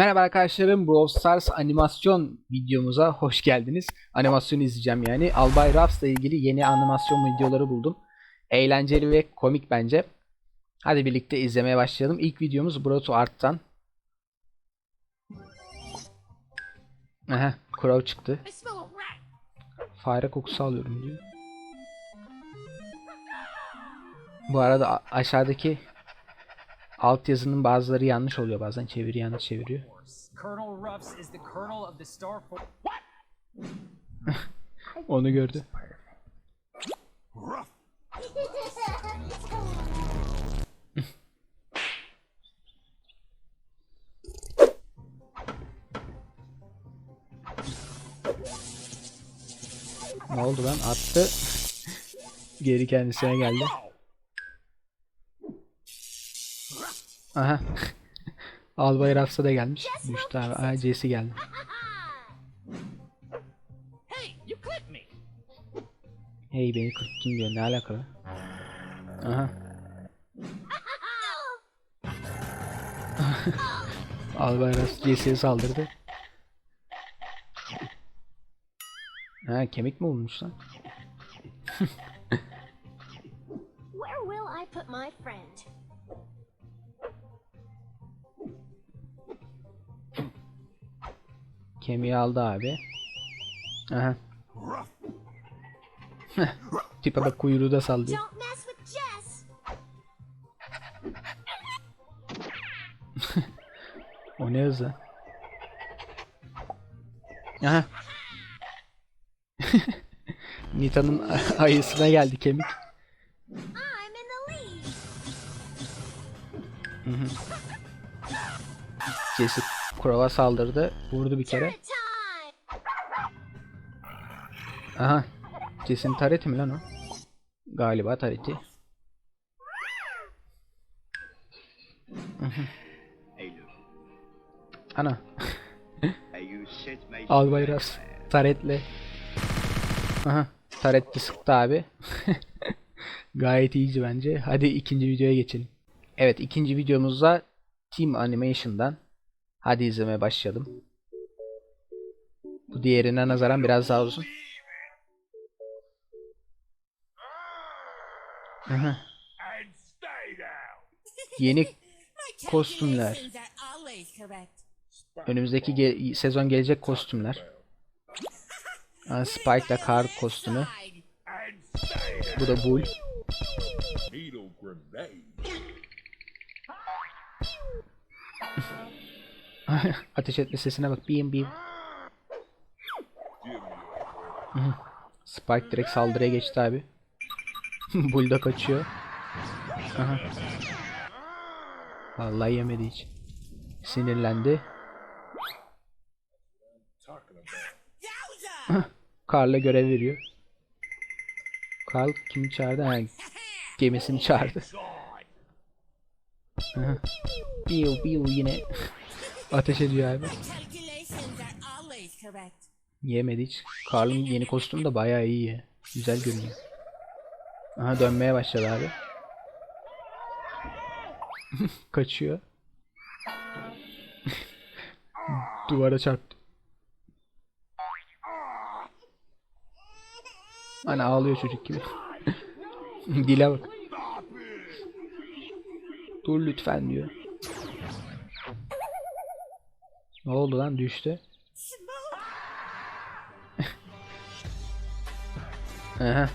Merhaba arkadaşlarım, Brawl Stars animasyon videomuza hoş geldiniz. Animasyon izleyeceğim yani. Albay Ruffs'la ilgili yeni animasyon videoları buldum. Eğlenceli ve komik bence. Hadi birlikte izlemeye başlayalım. İlk videomuz Broto Art'tan. Aha, Crow çıktı. Fare kokusu alıyorum diyor. Bu arada aşağıdaki alt yazının bazıları yanlış oluyor bazen çeviri yanlış çeviriyor. Onu gördü. Ne oldu lan? Attı. Geri kendisine geldi. Aha. Albay Rafsa da gelmiş. Düştü abi. Aha Jesse geldi. Hey beni kırptın diyor. Ne alakalı? Aha. Albay Rafsa Jesse'ye saldırdı. Ha kemik mi olmuş lan? Where will I put my friend? Kemiği aldı abi. Aha. Tipe bak kuyruğu da sallıyor. O ne hızı? Aha. Nita'nın ayısına geldi kemik. I'm Crow'a saldırdı. Vurdu bir kere. Aha. Jesse'nin tareti mi lan o? Galiba tareti. Ana. Albay Ras. Taretle. Aha. Taretli sıktı abi. Gayet iyice bence. Hadi ikinci videoya geçelim. Evet ikinci videomuzda Team Animation'dan. Hadi izlemeye başlayalım. Bu diğerine nazaran biraz daha uzun. Aha. Yeni kostümler. Önümüzdeki ge- sezon gelecek kostümler. Spike'la kar kostümü. Bu da Bull. Ateş etme sesine bak. Bim bim. Spike direkt saldırıya geçti abi. Bull da kaçıyor. Aha. Vallahi yemedi hiç. Sinirlendi. Karl'a görev veriyor. Karl kimi çağırdı? Ha, gemisini çağırdı. Biu biu yine ateş ediyor abi. Yemedi hiç. Karl'ın yeni kostümü de bayağı iyi. Güzel görünüyor. Aha dönmeye başladı abi. Kaçıyor. Duvara çarptı. Hani ağlıyor çocuk gibi. Dile bak. Dur lütfen diyor. Ne oldu lan düştü. Aha.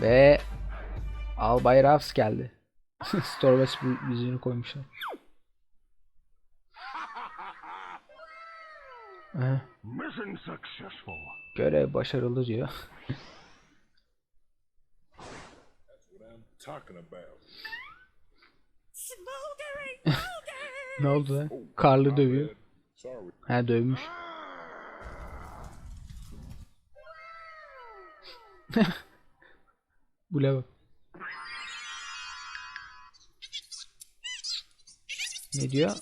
Ve Albay Ruffs geldi. Storbaç yüzünü koymuşlar. Aha. mission successful. Görev başarılı diyor. Ne oldu lan? Karlı dövüyor. Ha dövmüş. Bu bak. Ne diyor?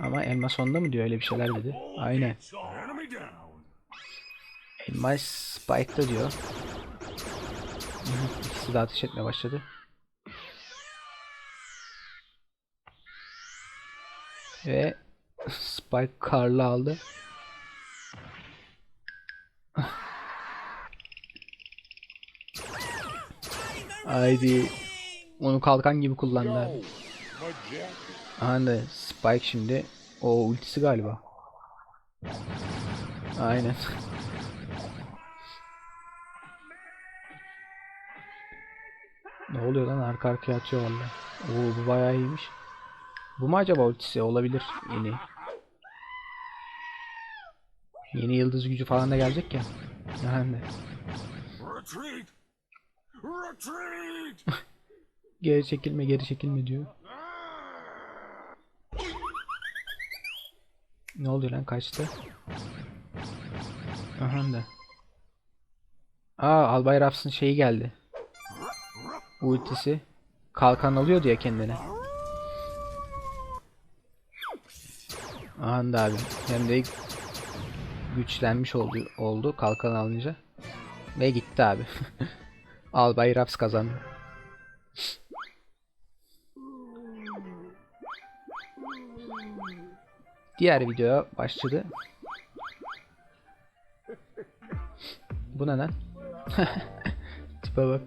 Ama elma sonda mı diyor öyle bir şeyler dedi. Aynen. Elma Spike'da diyor. İkisi de ateş etmeye başladı. Ve Spike Karl'ı aldı. Haydi. Onu kalkan gibi kullandı da Spike şimdi. O ultisi galiba. Aynen. ne oluyor lan arka arkaya atıyor valla. Oo bu bayağı iyiymiş. Bu mu acaba ultisi? Olabilir yeni. Yeni yıldız gücü falan da gelecek ya. Yani. Retreat! Retreat! Geri çekilme geri çekilme diyor. Ne oluyor lan kaçtı? Aha da. Aa Albay Raps'ın şeyi geldi. Ultisi. Kalkan alıyordu ya kendine. Aha abi. Hem de güçlenmiş oldu, oldu kalkan alınca. Ve gitti abi. Albay Raps kazandı. Diğer video başladı. Bu ne lan? Tipe bak.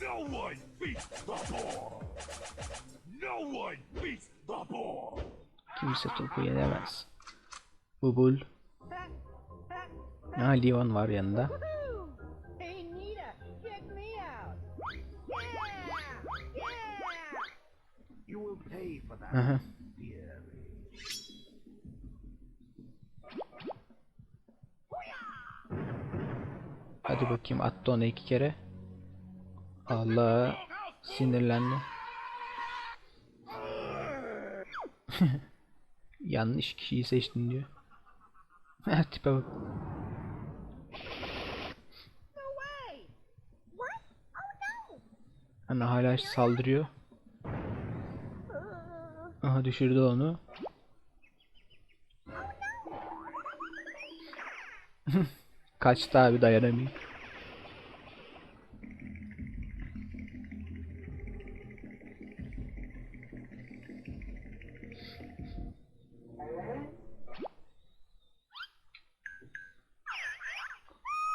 No one beats the ball! Kimse topu yenemez. Bubul. Ha Leon var yanında. Hey, Nita, check me out. Yeah, yeah. You will pay for that. Aha. Hadi bakayım attı onu iki kere. Allah sinirlendi. Yanlış kişiyi seçtin diyor. Tipe bak. Ana hala saldırıyor. Aha düşürdü onu. Kaçtı abi dayanamıyor.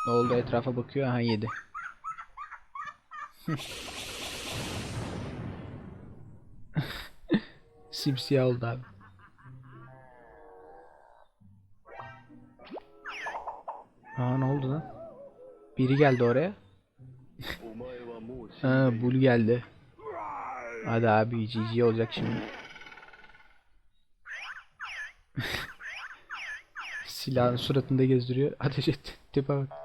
Ne oldu etrafa bakıyor. Aha yedi. Simsiyah oldu abi. Aa ne oldu lan? Biri geldi oraya. ha Bul geldi. Hadi abi GG olacak şimdi. Silahın suratında gezdiriyor. Ateş et. Tipe bak.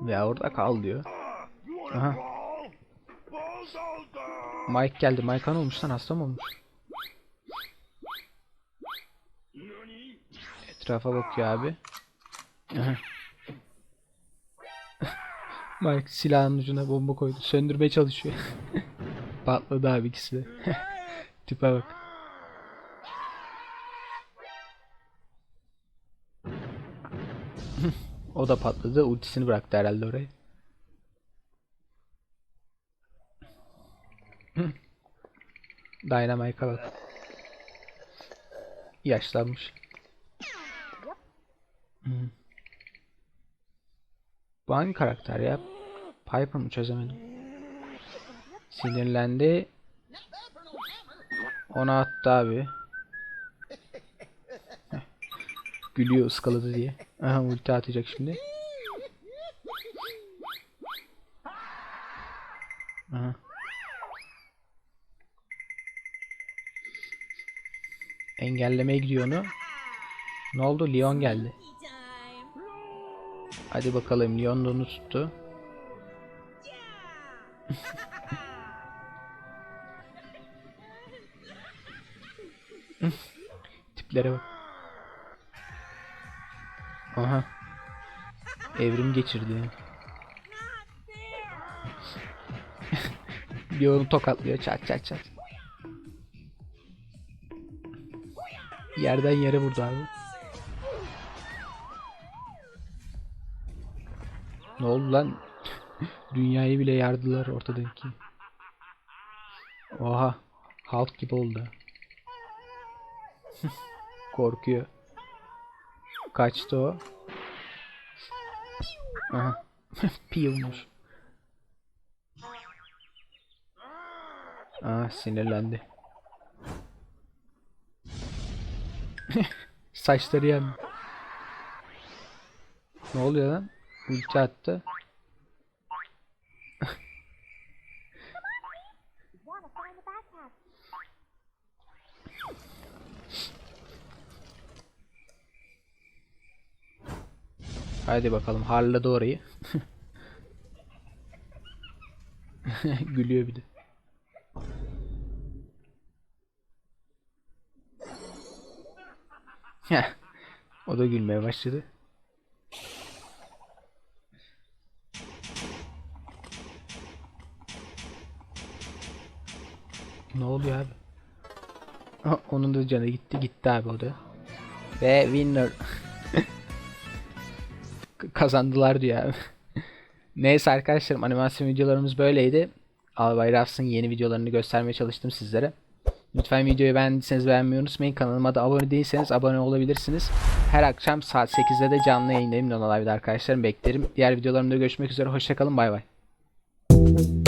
Ve orada kal diyor. Aha. Mike geldi. Mike ne olmuş lan hasta mı olmuş? Etrafa bakıyor abi. Mike silahın ucuna bomba koydu. Söndürmeye çalışıyor. Patladı abi ikisi de. Tipe bak. O da patladı. Ultisini bıraktı herhalde oraya. Dynamite'a bak. Yaşlanmış. Hmm. Bu hangi karakter ya? Piper mı çözemedim. Sinirlendi. Ona attı abi. Heh. Gülüyor ıskaladı diye. Aha ulti atacak şimdi. Aha. Engellemeye gidiyor onu. Ne oldu? Leon geldi. Hadi bakalım Leon da onu tuttu. Tiplere bak. Aha. Evrim geçirdi. Leon'u tokatlıyor çat çat çat. Yerden yere vurdu abi. Ne oldu lan? Dünyayı bile yardılar ortadaki. Oha. Halk gibi oldu. Korkuyor. Kaçtı o. Aha. Piyolmuş. Aa sinirlendi. Saçları yan. Ne oluyor lan? Ulti attı. Hadi bakalım harladı orayı. Gülüyor bir de. O da gülmeye başladı. Ne oluyor abi? Onun da canı gitti gitti abi o da. Ve winner. Kazandılar diyor abi. Neyse arkadaşlarım animasyon videolarımız böyleydi. Albay Rafs'ın yeni videolarını göstermeye çalıştım sizlere. Lütfen videoyu beğendiyseniz beğenmeyi unutmayın. Kanalıma da abone değilseniz abone olabilirsiniz. Her akşam saat 8'de de canlı yayındayım Nona Live'da arkadaşlarım beklerim. Diğer videolarımda görüşmek üzere. Hoşçakalın bay bay.